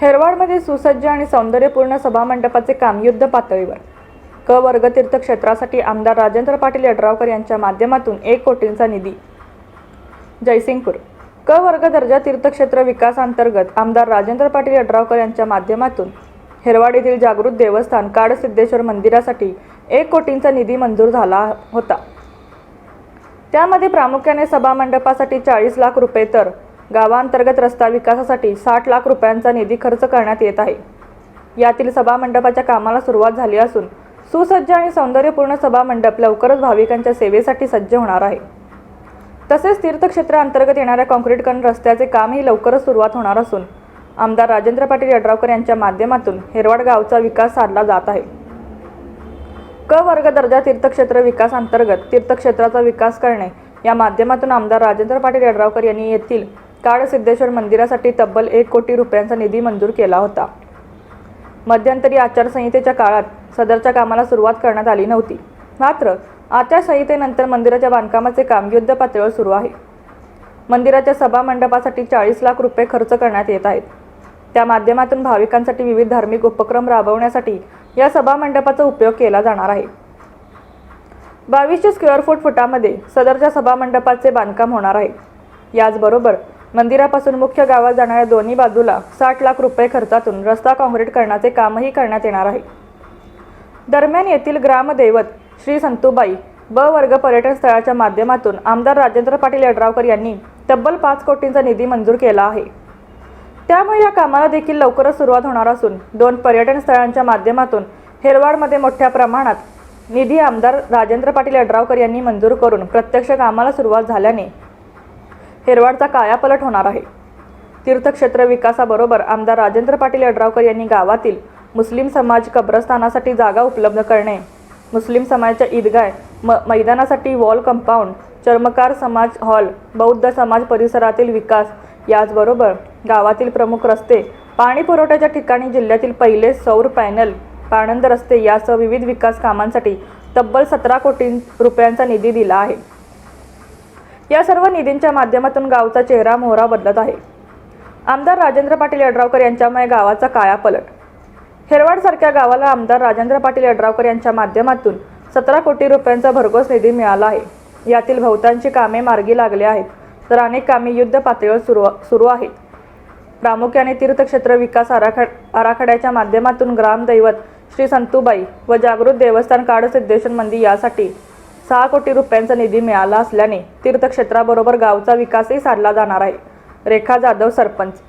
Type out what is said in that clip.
हेरवाडमध्ये सुसज्ज आणि सौंदर्यपूर्ण सभामंडपाचे काम युद्ध पातळीवर. क वर्ग तीर्थक्षेत्रासाठी आमदार राजेंद्र पाटील यड्रावकर यांच्या माध्यमातून एक कोटींचा निधी. जयसिंगपूर. क वर्ग दर्जा तीर्थक्षेत्र विकासांतर्गत आमदार राजेंद्र पाटील यड्रावकर यांच्या माध्यमातून हेरवाड येथील जागृत देवस्थान काडसिद्धेश्वर मंदिरासाठी एक कोटींचा निधी मंजूर झाला होता. त्यामध्ये प्रामुख्याने सभामंडपासाठी चाळीस लाख रुपये तर गावांतर्गत रस्ता विकासासाठी साठ लाख रुपयांचा निधी खर्च करण्यात येत आहे. यातील सभामंडपाच्या कामाला सुरुवात झाली असून सुसज्ज आणि सौंदर्यपूर्ण सभामंडप लवकरच भाविकांच्या सेवेसाठी सज्ज होणार आहे. तसेच तीर्थक्षेत्राअंतर्गत येणाऱ्या काँक्रीटकरण रस्त्याचे कामही लवकरच सुरुवात होणार असून आमदार राजेंद्र पाटील यड्रावकर यांच्या माध्यमातून हेरवाड गावचा विकास साधला जात आहे. क वर्ग दर्जा तीर्थक्षेत्र विकास अंतर्गत तीर्थक्षेत्राचा विकास करणे या माध्यमातून आमदार राजेंद्र पाटील यड्रावकर यांनी येथील काळसिद्धेश्वर मंदिरासाठी तब्बल एक कोटी रुपयांचा निधी मंजूर केला होता. मध्यंतरी आचारसंहितेच्या काळात सदरच्या कामाला सुरुवात करण्यात आली नव्हती. मात्र आचारसंहितेनंतर मंदिराच्या बांधकामाचे काम युद्ध पातळीवर सुरू आहे. मंदिराच्या सभा मंडपासाठी चाळीस लाख रुपये खर्च करण्यात येत आहेत. त्या माध्यमातून भाविकांसाठी विविध धार्मिक उपक्रम राबवण्यासाठी या सभा मंडपाचा उपयोग केला जाणार आहे. बावीसशे स्क्वेअर फूट फुटामध्ये सदरच्या सभा मंडपाचे बांधकाम होणार आहे. याचबरोबर मंदिरापासून मुख्य गावात जाणाऱ्या दोन्ही बाजूला साठ लाख रुपये खर्चातून रस्ता काँक्रीट करण्याचे कामही करण्यात येणार आहे. दरम्यान येथील ग्रामदैवत श्री संतूबाई ब वर्ग पर्यटन स्थळाच्या माध्यमातून आमदार राजेंद्र पाटील यड्रावकर यांनी तब्बल पाच कोटींचा निधी मंजूर केला आहे. त्यामुळे या कामाला देखील लवकरच सुरुवात होणार असून दोन पर्यटन स्थळांच्या माध्यमातून हेरवाडमध्ये मोठ्या प्रमाणात निधी आमदार राजेंद्र पाटील यड्रावकर यांनी मंजूर करून प्रत्यक्ष कामाला सुरुवात झाल्याने हेरवाडचा कायापलट होणार आहे. तीर्थक्षेत्र विकासाबरोबर आमदार राजेंद्र पाटील यड्रावकर यांनी गावातील मुस्लिम समाज कब्रस्थानासाठी जागा उपलब्ध करणे मुस्लिम समाजाच्या ईदगाह म मैदानासाठी वॉल कंपाऊंड चर्मकार समाज हॉल बौद्ध समाज परिसरातील विकास याचबरोबर गावातील प्रमुख रस्ते पाणी पुरवठ्याच्या ठिकाणी जिल्ह्यातील पहिले सौर पॅनल पाणंद रस्ते यासह विविध विकास कामांसाठी तब्बल सतरा कोटी रुपयांचा निधी दिला आहे. या सर्व निधींच्या माध्यमातून गावचा चेहरा मोहरा बदलत आहे. आमदार राजेंद्र पाटील यड्रावकर यांच्यामुळे गावाचा कायापलट हेरवाडसारख्या गावाला आमदार राजेंद्र पाटील यड्रावकर यांच्या माध्यमातून सतरा कोटी रुपयांचा भरघोस निधी मिळाला आहे. यातील बहुतांशी कामे मार्गी लागली आहेत तर अनेक कामे युद्ध पातळीवर सुरू सुरू आहेत. प्रामुख्याने तीर्थक्षेत्र विकास आराखड आराखड्याच्या माध्यमातून ग्रामदैवत श्री संतूबाई व जागृत देवस्थान काडसिद्धेश्वर मंदिर यासाठी सहा कोटी रुपयांचा निधी मिळाला असल्याने तीर्थक्षेत्राबरोबर गावचा विकासही साधला जाणार आहे. रेखा जाधव सरपंच